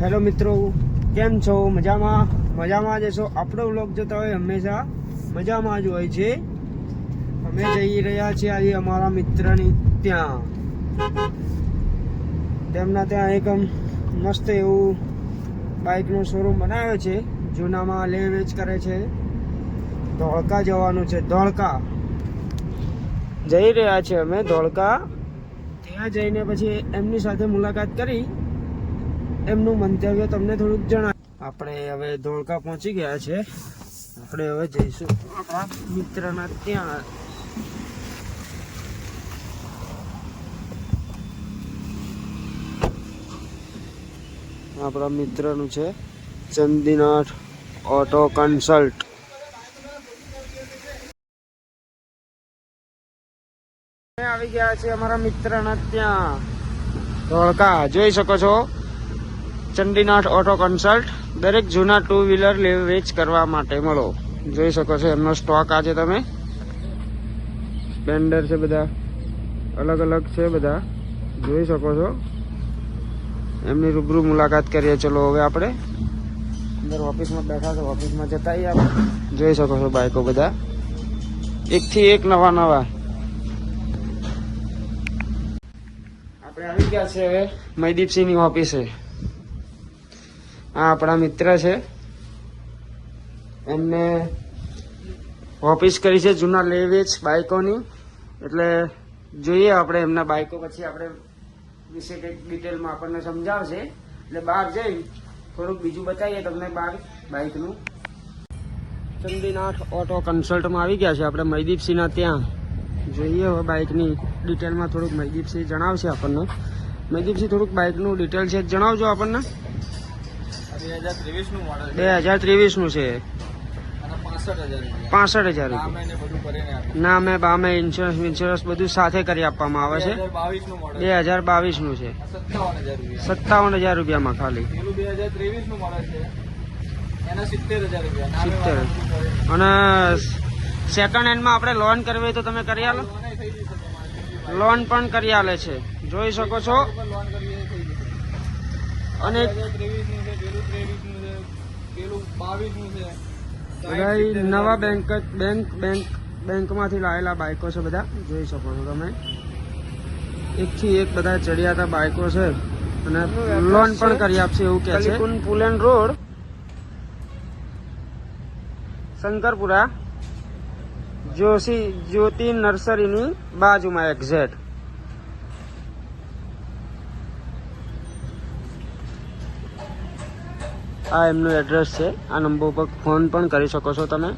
Hello મિત્રો કેમ છો? મજામાં? મજામાં જ છો આપણો વ્લોગ જોતા હોય હંમેશા મજામાં જ હોય છે. અમે જઈ રહ્યા છીએ આજે અમારા મિત્રની ત્યાં. તેમના ત્યાં એક મસ્ત એવું બાઇકનો શોરૂમ બનાવ્યો છે. જૂનામાં લે વેચ કરે છે. ધોળકા જવાનું છે ધોળકા. જઈ રહ્યા છે અમે ધોળકા. ત્યાં જઈને પછી એમની સાથે મુલાકાત કરી. એમનું મંતવ્ય તમને થોડુંક જણાવ આપણે હવે ધોળકા પહોંચી ગયા છે. આપણે હવે જઈશું આપણા મિત્રના ત્યાં. આપણા મિત્રનું છે ચંદીનાથ ઓટો કન્સલ્ટ. આવી ગયા છે અમારા મિત્રના ત્યાં. ધોળકા, જોઈ શકો છો? ચંડીનાથ ઓટો કન્સલ્ટ દરેક જૂના ટુ વ્હીલર લે, વેચ કરવા માટે મળો. જોઈ શકો છો એમનો સ્ટોક આજે તમે. સ્પેન્ડર છે બધા. અલગ અલગ છે બધા. જોઈ શકો છો. એમની રૂબરૂ મુલાકાત કરીએ. ચલો હવે આપણે. અંદર ઓફિસમાં બેઠા છે. ઓફિસમાં જતા આપણે. જોઈ શકો છો બાઈકો બધા. એકથી એક નવા નવા આપણે આવી ગયા છે હવે. મયદીપસિંહની ઓફિસે. આ આપણા મિત્ર છે. એમને ઓફિસ કરી છે જૂના લેવેચ બાઇકોની. એટલે જોઈએ આપણે એમના બાઇકો પછી આપણે વિશે કંઈક ડિટેલમાં આપણને સમજાવશે. એટલે બહાર જઈ થોડુંક બીજું બતાવીએ તમને બહાર બાઇકનું. ચંદીનાથ ઓટો કન્સલ્ટમાં આવી ગયા છે. આપણે મયદીપસિંહના ત્યાં જોઈએ હવે બાઇકની ડિટેલમાં થોડુંક મયદીપસિંહ જણાવશે આપણને. મયદીપસિંહ, થોડુંક બાઇકનું ડિટેલ છે જણાવજો આપણને. બે હજાર ત્રેવીસનું છે. અને પાસઠ હજાર રૂપિયા. પાસઠ હજાર આ રૂપિયા મહિને બધું કરીને આપે. ના મેં બામે ઇન્સ્યોરન્સ ઇન્સ્યોરન્સ બધું સાથે કરી આપવામાં આવે છે. બાવીસ બે હજાર બાવીસનું છે. સત્તાવન હજાર રૂપિયામાં ખાલી. સિત્તેર નામે. અને સેકન્ડ હેન્ડમાં આપણે લોન કરવી હોય તો તમે કરી આલો. લોને પણ કરી આલે છે. જોઈ શકો છો. અને પેલું ત્રેવીસ છે પેલું બાવીસ છે નવા બેંક બેંક બેંક બેંકમાંથી લાવેલા બાઇકો છે બધા જોઈ શકો છો તમે. એકથી એક બધા ચડિયાતા બાઇકો છે અને લોન પણ કરી આપશે એવું કે છે. પુલેન રોડ શંકરપુરા જોશી જ્યોતિ નર્સરીની બાજુમાં એક્ઝેક્ટ આ એમનું એડ્રેસ છે. આ નંબર ઉપર ફોન પણ કરી શકો છો તમે.